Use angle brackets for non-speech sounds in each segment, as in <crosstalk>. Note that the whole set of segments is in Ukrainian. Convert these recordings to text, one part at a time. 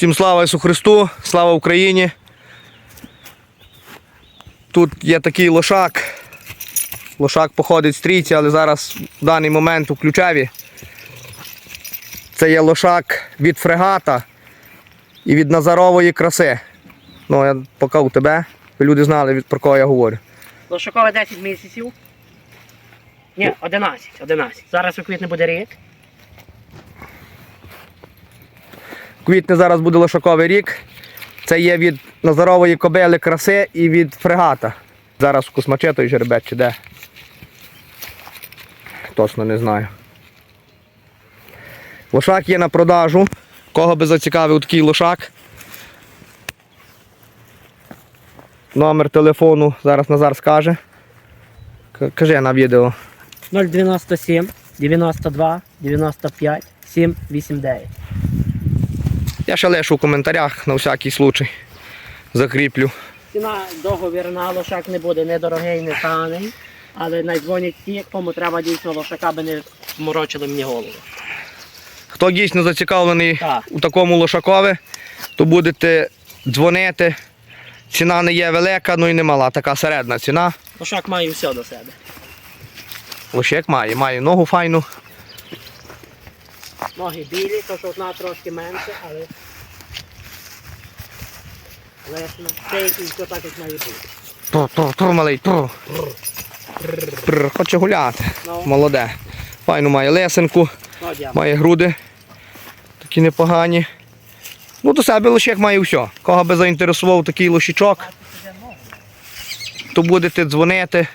Всім слава Ісу Христу, слава Україні. Тут є такий лошак. Лошак походить з трійці, але зараз в даний момент у ключеві. Це є лошак від фрегата і від Назарової краси. Ну, я поки у тебе, щоб люди знали, про кого я говорю. Лошакове 10 місяців. Ні, 11, 11. Зараз у квітні буде рік. В квітні зараз буде лошаковий рік. Це є від Назарової кобили краси і від фрегата. Зараз у космачетої жеребець чи де. Точно не знаю. Лошак є на продажу. Кого би зацікавив такий лошак. Номер телефону зараз Назар скаже. Кажи на відео. 097 92 95 789. Я ще лишу в коментарях на всякий случай. Закріплю. Ціна договірна, лошак не буде не дорогий, не таний. Але найдзвонять ті, кому треба дійсно лошака, аби не морочили мені голову. Хто дійсно зацікавлений Так. у такому лошакові, то будете дзвонити. Ціна не є велика, ну і не мала, така середня ціна. Лошак має все до себе. Лошек має, має ногу файну. Ноги білі, то що одна трошки менше, але. Лесна. Стейки, все так, як має бути. Тур, тур, тур, малий, тур. Прр, Хоче гуляти. Ну, Молоде. Файну має лесенку, ну, дякую. має груди. Такі непогані. Ну, до себе лошек має все. Кого би заінтересував такий лошічок, то будете дзвонити.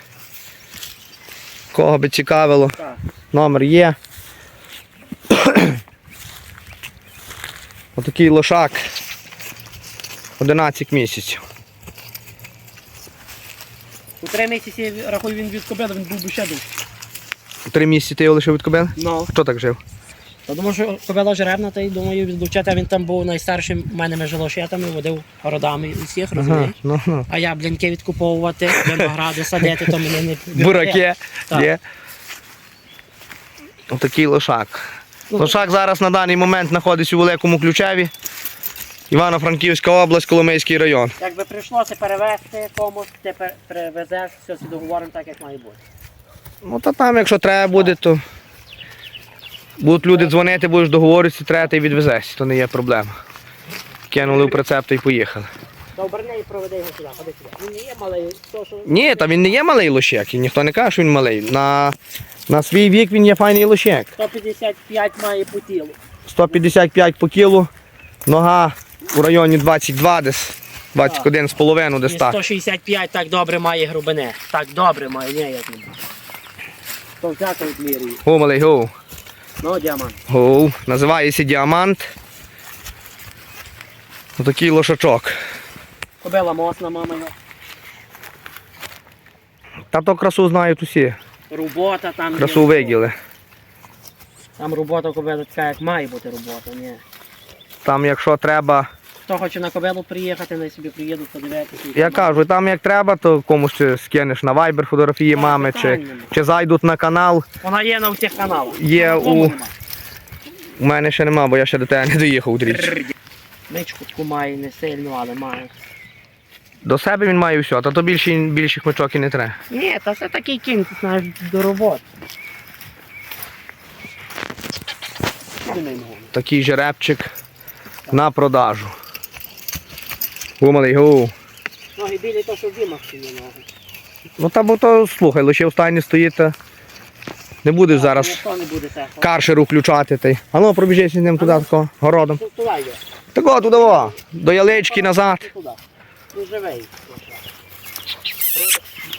Кого би цікавило. Так. Номер є. Отакий лошак. 11 місяців. У три місяці рахуй він від кобили, він був би ще дужчий. Три місяці ти його лишив від кобили? Ну. Хто так жив? Я думаю, що кобила жеребна, та й думаю, від дівчата він там був найстаршим, в мене між лошетами, водив родами усіх, розумієш? ну, ну. А яблінки відкуповувати, виногради садити, то мене не <laughs> Бураки Так. є. Отакий лошак. Лошак зараз на даний момент знаходиться у Великому Ключеві. Івано-Франківська область, Коломийський район. Якби прийшлося перевезти комусь, ти привезеш, все договоримо так, як має бути. Ну та там, якщо треба буде, то будуть люди дзвонити, будеш договоритися, треба ти відвезеш, то не є проблема. Кинули в прицеп та й поїхали. Добре, і проведи його сюди, ходи сюди. Він не є малий, то що... Ні, та він не є малий лощек, і ніхто не каже, що він малий. На, на свій вік він є файний лощек. 155 має по тілу. 155 по кілу, нога у районі 22 десь, 21 з половиною десь так. 165 так добре має грубини. Так добре має, ні, як не. То всяко відмірює. Го, малий, го. Ну, діамант. Го. Називається діамант. Отакий лошачок. Кобила мосна, мама його. Та то красу знають усі. Робота там. Красу виділи. Там робота у кобили така, як має бути робота, ні. Там, якщо треба, Хто хоче на кобилу приїхати, на собі приїдуть, подивитися. я кажу, там як треба, то комусь чи скинеш на Viber фотографії Так, мами, чи, чи зайдуть на канал. Вона є на всіх каналах. Є у- У мене ще нема, бо я ще до тебе не доїхав утрічі. Мичку таку має не сильно, але має. До себе він має все, та то більше, більших мечок і не треба. Ні, та це такий кінь, ти знаєш, до роботи. Такий жеребчик на продажу. Гу, малий, гу. Ноги білі, то що в дімах є ноги. Ну та бо то слухай, лише в стані стоїть. Та... Не будеш зараз Ніхто не буде каршеру включати. Та й. А ну пробіжися з ним туди такого, городом. Туди йде. Так от туди, во, до ялички назад. Туди. Тут живий.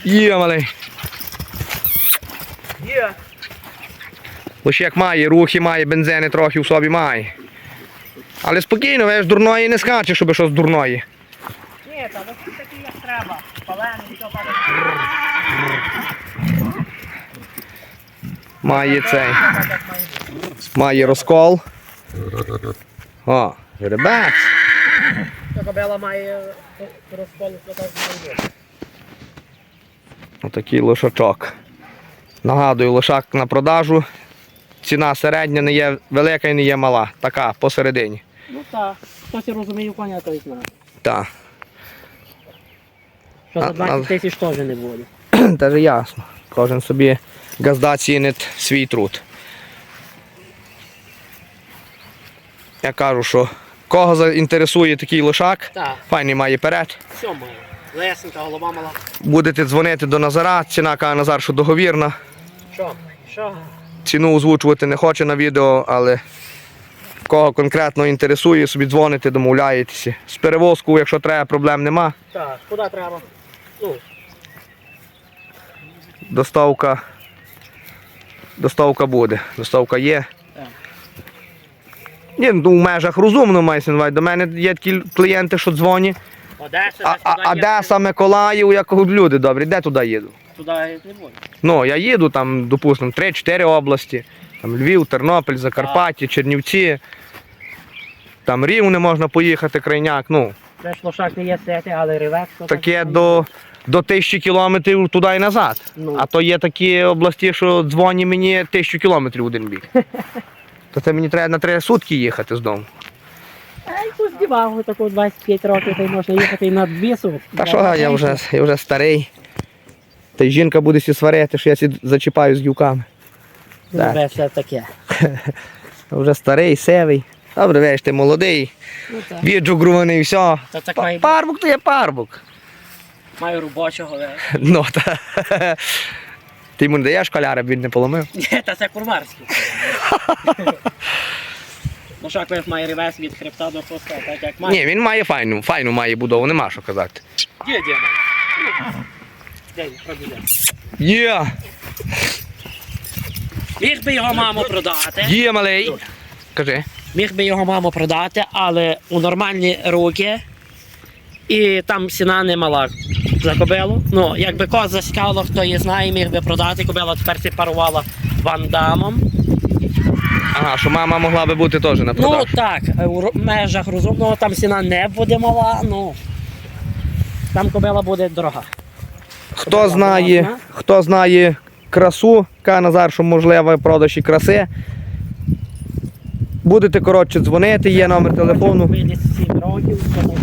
Є, малий. Є. Лише як має, рухи має, бензини трохи в собі має. Але спокійно, веш, дурної не скаче, щоб щось дурної. Ні, та ну тут такий як треба. Палений, все так. Має цей. Має розкол. О, жеребець. Кобила має розколу, що так. Отакий лошачок. Нагадую, лошак на продажу. Ціна середня не є велика і не є мала. Така посередині. Ну так, хтось розуміє коня, той знає. Так. Що за 20 тисяч теж не буде. <clears throat> Даже ясно. Кожен собі газда цінить свій труд. Я кажу, що кого заінтересує такий лошак, Так, файний має перед. все має. Лесенка, голова мала. Будете дзвонити до Назара, ціна каже Назар, що договірна. Що? Що? Ціну озвучувати не хоче на відео, але кого конкретно інтересує, собі дзвоните, домовляєтеся. З перевозку, якщо треба, проблем нема. Так, куди треба? Ну, Доставка. Доставка буде. Доставка є. Ні, ну в межах розумно мається на увазі. До мене є такі клієнти, що дзвонять. Одеса, А, а, а Миколаїв, як люди добрі, де туди їду? Туди не буде. Ну, я їду там, допустимо, 3-4 області. Там Львів, Тернопіль, Закарпаття, Чернівці. Там Рівне можна поїхати, крайняк. Ну, Це ж лошак не є сети, але ревекс. таке так, до, до тисячі кілометрів туди і назад. Ну. А то є такі області, що дзвоні мені тисячу кілометрів один бік. <laughs> То це мені треба на три сутки їхати з дому. А здівагу таку 25 років, то й можна їхати і на дві сутки. Та що, я вже, я вже старий. Та й жінка буде сі сварити, що я сі зачіпаю з гілками. Тебе все таке. <laughs> Вже старий, севий. Добре, веш, ти молодий, Ну так. віджугруваний, все. Та так має бути. Парбук то є парбук. Маю робочого, але. <laughs> Ну, та. Ти йому не даєш коляра, б він не поломив. <laughs> Ні, та це курмарський. Лошак <laughs> весь має ревес від хребта до хвоста, так як має. Ні, він має файну, файну має будову, нема що казати. Де де має? Де, пробіде. Є, Міг би його маму продати. є малий. Кажи. Міг би його маму продати, але у нормальні руки. І там ціна не мала за кобилу. Ну, якби кос зацікавило, хто її знає, міг би продати. Кобила тепер це парувала вандамом. Ага, що мама могла би бути теж на Ну продаж. так, у ро- межах розумного там ціна не буде мала, ну там кобила буде дорога. Хто знає, хто знає красу, каже Назар, що можливо продаж і краси. Будете коротше дзвонити, є номер телефону. 57 років. тому,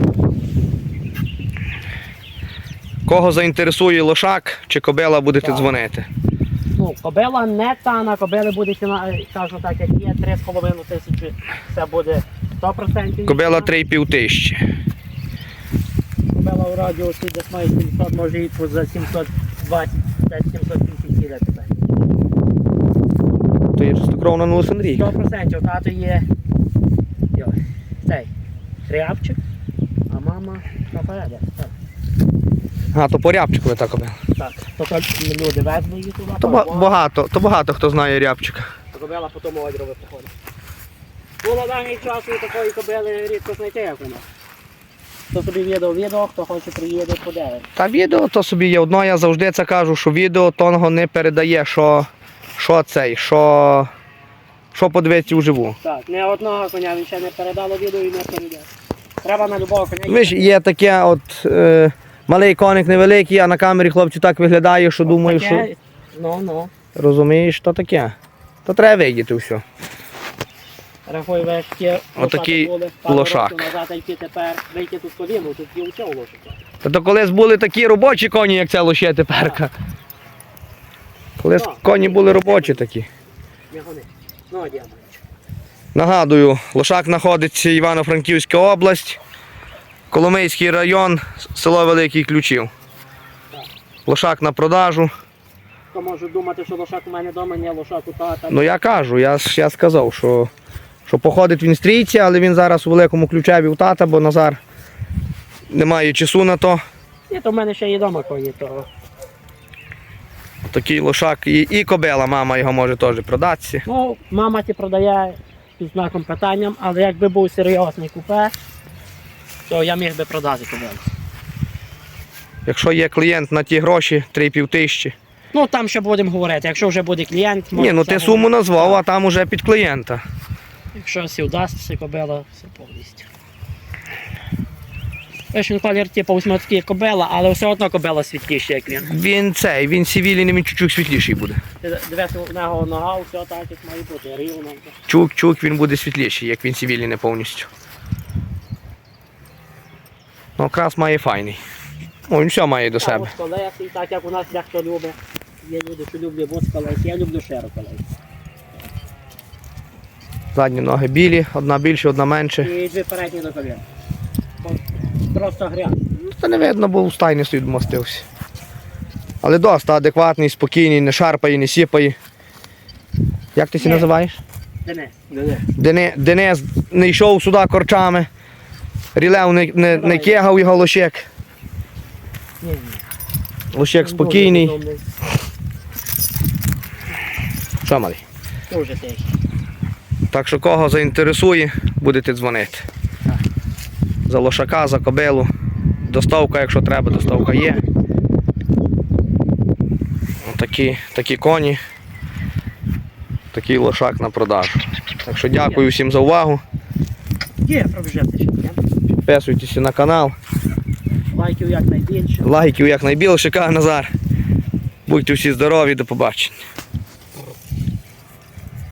Кого заінтересує лошак чи кобила, будете Так. дзвонити. Ну, кобила не та на кобили буде ціна, кажу так, як є 3,5 тисячі, це буде 100%. Кобила 3,5 тисячі. Кобила у радіусі десь має 700, може і за 720, 750 сіля тепер. То є чистокровна на Олександрійка. 100% тато є йо, цей хрябчик, а мама Рафаеля. Так. А, то порябчикове та кобила. Так, тобто люди везли її туди, То ба- багато, то багато хто знає рябчика. кобила потім озеро походить. Було даний час і такої кобили рідко знайти, як у нас. Хто собі відео відео, хто хоче приїде, подивиться. Та відео то собі є одно, я завжди це кажу, що відео того не передає, що, що цей, що, що подивитися вживу. Так, не одного коня він ще не передало відео і не перейде. Треба на любого коня. Ви ж є таке, от е, малий коник невеликий, а на камері хлопці так виглядає, що думаю, що Ну, ну. розумієш, що таке. То треба видіти все. Рахуй вешки. Отакий лошак. назад, а тепер вийти тут коліну, тут є усього лошака. Та то колись були такі робочі коні, як ця лоще теперка. Колись Так. коні були робочі такі. Не гони. Ну, діаманчик. Нагадую, Лошак знаходиться Івано-Франківська область, Коломийський район, село Великий Ключів. Лошак на продажу. Хто може думати, що лошак у мене вдома, ні, лошак у тата. Ну я кажу, я, ж- я сказав, що, що походить він стрійці, але він зараз у великому ключеві у тата, бо Назар не має часу на то. Ні, то в мене ще є вдома коні, то Такий лошак і, і кобила, мама його може теж продатися. Ну, мама ті продає під знаком питанням, але якби був серйозний купе, то я міг би продати кобилу. Якщо є клієнт на ті гроші, 3,5 тисячі. Ну там ще будемо говорити. Якщо вже буде клієнт, Ні, ну ти суму говорити. назвав, а там уже під клієнта. Якщо всі вдасться, кобила, все повністю. Вишень колір типу восьмицький кобила, але все одно кобила світліша, як він. Він цей, він сівіліний, він чуть-чуть світліший буде. Ти Дивися, у нього нога, все так, як має бути, рівно. Чук, чук, він буде світліший, як він цивільний не повністю. Ну, окрас має файний. Ну, він все має до себе. ось колеси, так як у нас дехто любить. Є люди, що люблять ось колес, я люблю широко колес. Задні ноги білі, одна більше, одна менше. І дві передні до колін. Просто грязь. Та не видно, бо в стайні стоїть мостився. Але досить адекватний, спокійний, не шарпає, не сіпає. Як ти сі Ні. називаєш? Дене, дене. Дени- Денис не йшов сюди корчами. Рілев не, не, не кегав його лощек. Лощек спокійний. Що малий? Дуже тихий. Так що кого заінтересує, будете дзвонити. За лошака, за кобилу. Доставка, якщо треба, доставка є. Такі, такі коні. Такий лошак на продажу. Так що дякую всім за увагу. Є, пробіжати. Підписуйтесь на канал. Лайків якнайбільше. Лайків якнайбільше, каже Назар. Будьте всі здорові, до побачення.